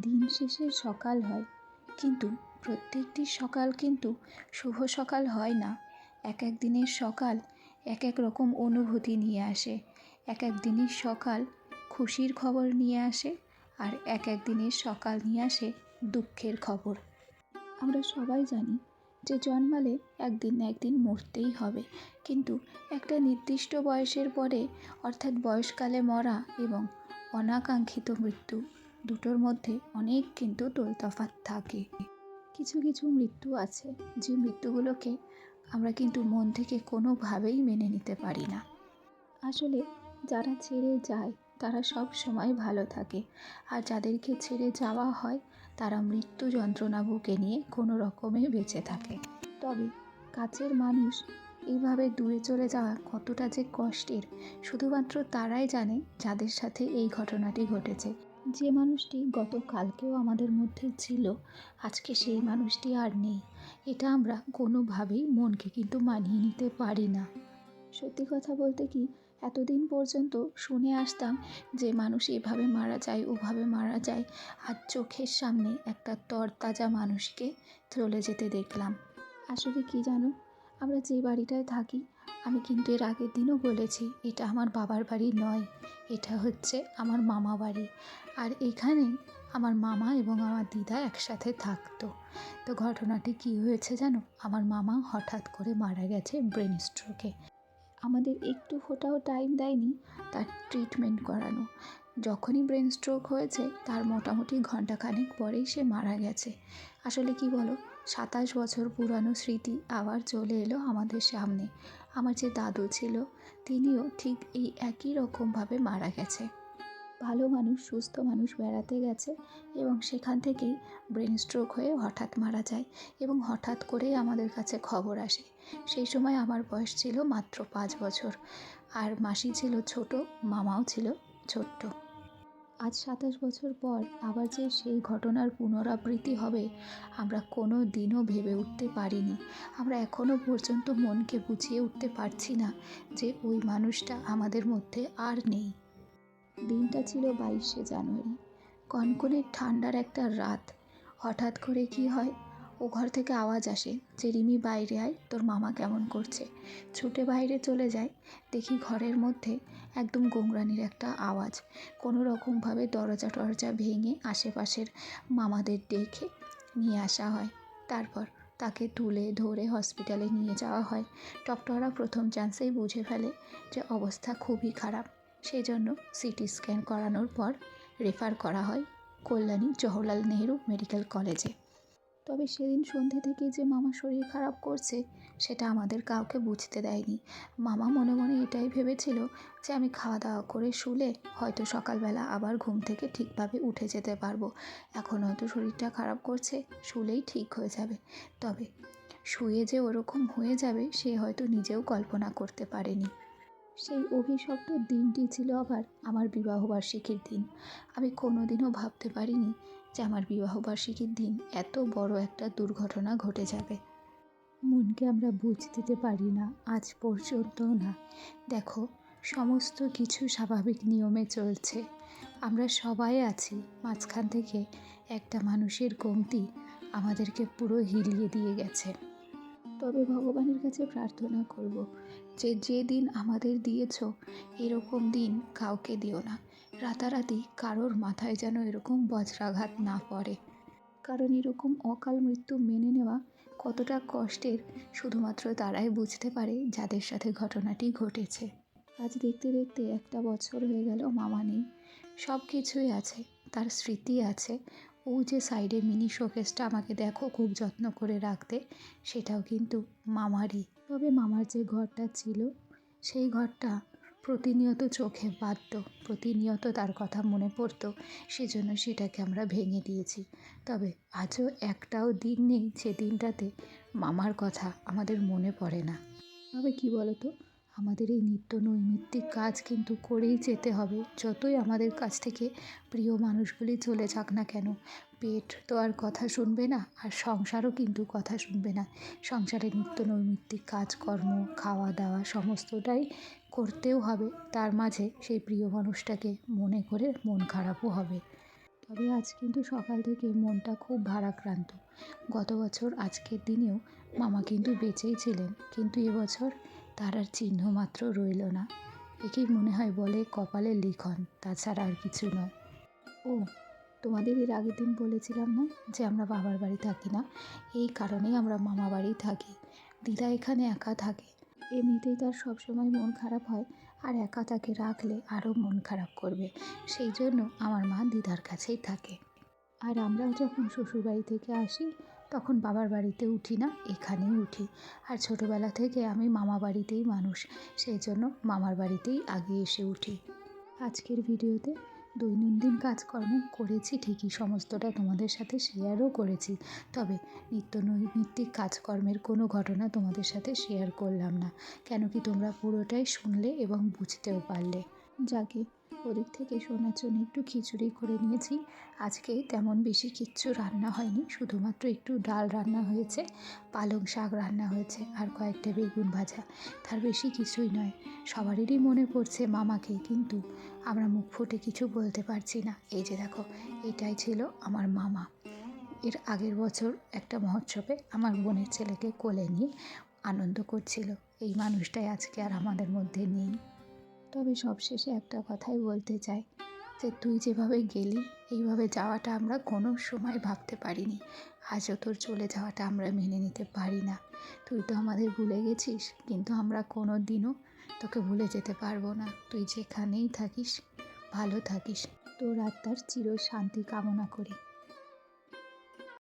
দিন শেষে সকাল হয়। কিন্তু প্রত্যেকটি সকাল কিন্তু শুভ সকাল হয় না। এক এক দিনের সকাল এক এক রকম অনুভূতি নিয়ে আসে। এক এক দিনের সকাল খুশির খবর নিয়ে আসে আর এক এক দিনের সকাল নিয়ে আসে দুঃখের খবর। আমরা সবাই জানি যে জন্মালে একদিন না একদিন মরতেই হবে। কিন্তু একটা নির্দিষ্ট বয়সের পরে অর্থাৎ বয়সকালে মরা এবং অনাকাঙ্ক্ষিত মৃত্যু দুটোর মধ্যে অনেক কিন্তু তোলতফাত থাকে। কিছু কিছু মৃত্যু আছে, যে মৃত্যুগুলোকে আমরা কিন্তু মন থেকে কোনোভাবেই মেনে নিতে পারি না। আসলে যারা ছেড়ে যায়, তারা সব সময় ভালো থাকে। আর যাদেরকে ছেড়ে যাওয়া হয়, তারা মৃত্যু যন্ত্রণা বুকে নিয়ে কোনো রকমে বেঁচে থাকে। তবে কাছের মানুষ এইভাবে দূরে চলে যাওয়া কতটা যে কষ্টের, শুধুমাত্র তারাই জানে যাদের সাথে এই ঘটনাটি ঘটেছে। যে মানুষটি গতকালকেও আমাদের মধ্যে ছিল, আজকে সেই মানুষটি আর নেই। এটা আমরা কোনোভাবেই মনকে কিন্তু মানিয়ে নিতে পারি না। সত্যি কথা বলতে কি, এতদিন পর্যন্ত শুনে আসতাম যে মানুষ এভাবে মারা যায়, ওভাবে মারা যায়, আর চোখের সামনে একটা তরতাজা মানুষকে চলে যেতে দেখলাম। আসলে কি জানো, আমরা যে বাড়িটায় থাকি আমি কিন্তু এর আগের দিনও বলেছি, এটা আমার বাবার বাড়ি নয়, এটা হচ্ছে আমার মামা বাড়ি। আর এখানে আমার মামা এবং আমার দিদা একসাথে থাকতো। তো ঘটনাটি কি হয়েছে জানো? আমার মামা হঠাৎ করে মারা গেছে ব্রেন স্ট্রোকে। আমাদের একটু ফোটাও টাইম দেয়নি তার ট্রিটমেন্ট করানো। যখনই ব্রেন স্ট্রোক হয়েছে, তার মোটামুটি ঘন্টাখানেক পরেই সে মারা গেছে। আসলে কি বলো? সাতাশ বছর পুরানো স্মৃতি আবার চলে এলো আমাদের সামনে। আমার যে দাদু ছিল, তিনিও ঠিক এই একই রকমভাবে মারা গেছে। ভালো মানুষ, সুস্থ মানুষ বেড়াতে গেছে এবং সেখান থেকেই ব্রেন স্ট্রোক হয়ে হঠাৎ মারা যায় এবং হঠাৎ করেই আমাদের কাছে খবর আসে। সেই সময় আমার বয়স ছিল মাত্র পাঁচ বছর। আর মাসি ছিল ছোট, মামাও ছিল ছোট্ট। আজ সাতাশ বছর পর আবার যে সেই ঘটনার পুনরাবৃত্তি হবে, আমরা কোনো দিনও ভেবে উঠতে পারিনি। আমরা এখনও পর্যন্ত মনকে বুঝিয়ে উঠতে পারছি না যে ওই মানুষটা আমাদের মধ্যে আর নেই। দিনটা ছিল বাইশে জানুয়ারি। কনকনে ঠান্ডার একটা রাত। হঠাৎ করে কি হয় ও ঘর থেকে আওয়াজ আসে যে, রিমি, বাইরে আয়, তোর মামা কেমন করছে? ছুটে বাইরে চলে যায়। দেখি ঘরের মধ্যে একদম গোংরানির একটা আওয়াজ। কোনো রকমভাবে দরজা টরজা ভেঙে আশেপাশের মামাদের দেখে নিয়ে আসা হয়। তারপর তাকে তুলে ধরে হসপিটালে নিয়ে যাওয়া হয়। ডক্টররা প্রথম চান্সেই বুঝে ফেলে যে, অবস্থা খুবই খারাপ। সেই জন্য সিটি স্ক্যান করানোর পর রেফার করা হয় কল্যাণী জওহরলাল নেহেরু মেডিকেল কলেজে। তবে সেদিন সন্ধে থেকে যে মামা শরীর খারাপ করছে, সেটা আমাদের কাউকে বুঝতে দেয়নি। মামা মনে মনে এটাই ভেবেছিল যে আমি খাওয়া দাওয়া করে শুলে হয়তো সকালবেলা আবার ঘুম থেকে ঠিকভাবে উঠে যেতে পারব। এখন হয়তো শরীরটা খারাপ করছে, শুলেই ঠিক হয়ে যাবে। তবে শুয়ে যে ওরকম হয়ে যাবে, সে হয়তো নিজেও কল্পনা করতে পারেনি। সেই অভিশপ্ত দিনটি ছিল আবার আমার বিবাহবার্ষিকীর দিন। আমি কোনোদিনও ভাবতে পারিনি যে আমার বিবাহবার্ষিকীর দিন এত বড় একটা দুর্ঘটনা ঘটে যাবে। মনকে আমরা বুঝ দিতে পারি না, আজ পর্যন্ত না। দেখো, সমস্ত কিছু স্বাভাবিক নিয়মে চলছে। আমরা সবাই আছি, মাঝখান থেকে একটা মানুষের কমতি আমাদেরকে পুরো হিলিয়ে দিয়ে গেছে। তবে ভগবানের কাছে প্রার্থনা করব যে যে দিন আমাদের দিয়েছ, এরকম দিন কাউকে দিও না। রাতারাতি কারোর মাথায় যেন এরকম বজ্রাঘাত না পড়ে। কারণ এরকম অকাল মৃত্যু মেনে নেওয়া কতটা কষ্টের, শুধুমাত্র তারাই বুঝতে পারে যাদের সাথে ঘটনাটি ঘটেছে। আজ দেখতে দেখতে একটা বছর হয়ে গেল, মামা নেই। সব কিছুই আছে, তার স্মৃতি আছে ও যে সাইডে মিনি শোকেসটা আমাকে দেখো খুব যত্ন করে রাখতে, সেটাও কিন্তু মামারই। তবে মামার যে ঘরটা ছিল, সেই ঘরটা প্রতিনিয়ত চোখে বাঁধত, প্রতিনিয়ত তার কথা মনে পড়তো, সেজন্য সেটাকে আমরা ভেঙে দিয়েছি। তবে আজও একটাও দিন নেই যে দিনটাতে মামার কথা আমাদের মনে পড়ে না। তবে কি বলতো আমাদের এই নিত্য নৈমিত্তিক কাজ কিন্তু করেই যেতে হবে। যতই আমাদের কাছ থেকে প্রিয় মানুষগুলি চলে যাক না কেন, পেট তো আর কথা শুনবে না, আর সংসারও কিন্তু কথা শুনবে না। সংসারে নিত্য নৈমিত্তিক কাজকর্ম খাওয়া দাওয়া সমস্তটাই করতেও হবে। তার মাঝে সেই প্রিয় মানুষটাকে মনে করে মন খারাপও হবে। তবে আজ কিন্তু সকাল থেকে মনটা খুব ভারাক্রান্ত। গত বছর আজকের দিনেও মামা কিন্তু বেঁচেই ছিলেন। কিন্তু এবছর তার আর চিহ্ন মাত্র রইল না। একেই মনে হয় বলে কপালের লিখন, তাছাড়া আর কিছু নয়। ও, তোমাদের এর আগের দিন বলেছিলাম না যে আমরা বাবার বাড়ি থাকি না? এই কারণেই আমরা মামা বাড়ি থাকি। দিদা এখানে একা থাকে। এমনিতেই তার সবসময় মন খারাপ হয়, আর একা তাকে রাখলে আরও মন খারাপ করবে। সেই জন্য আমার মা দিদার কাছেই থাকে। আর আমরাও যখন শ্বশুরবাড়ি থেকে আসি তখন বাবার বাড়িতে উঠি না, এখানেই উঠি। আর ছোটোবেলা থেকে আমি মামা বাড়িতেই মানুষ, সেই জন্য মামার বাড়িতেই আগে এসে উঠি। আজকের ভিডিওতে দৈনন্দিন কাজকর্ম করেছি ঠিকই, সমস্তটা তোমাদের সাথে শেয়ারও করেছি। তবে নিত্য নৈমিত্তিক কাজকর্মের কোনো ঘটনা তোমাদের সাথে শেয়ার করলাম না, কেন কি তোমরা পুরোটাই শুনলে এবং বুঝতেও পারলে। যাকে ওদিক থেকে শোনার জন্য একটু খিচুড়ি করে নিয়েছি। আজকে তেমন বেশি কিচ্ছু রান্না হয়নি, শুধুমাত্র একটু ডাল রান্না হয়েছে, পালং শাক রান্না হয়েছে আর কয়েকটা বেগুন ভাজা। তার বেশি কিছুই নয়, সবারই মনে পড়ছে মামাকে, কিন্তু আমরা মুখ ফুটে কিছু বলতে পারছি না। এই যে দেখো, এটাই ছিল আমার মামা। এর আগের বছর একটা মহোৎসবে আমার বোনের ছেলেকে কোলে নিয়ে আনন্দ করছিল। এই মানুষটাই আজকে আর আমাদের মধ্যে নেই। তবে সবশেষে একটা কথাই বলতে চাই যে তুই যেভাবে গেলি, এইভাবে যাওয়াটা আমরা কোনো সময় ভাবতে পারিনি। আজও তোর চলে যাওয়াটা আমরা মেনে নিতে পারি না। তুই তো আমাদের ভুলে গেছিস, কিন্তু আমরা কোনো দিনও তোকে ভুলে যেতে পারব না। তুই যেখানেই থাকিস, ভালো থাকিস। তোর আত্মার চির শান্তি কামনা করি।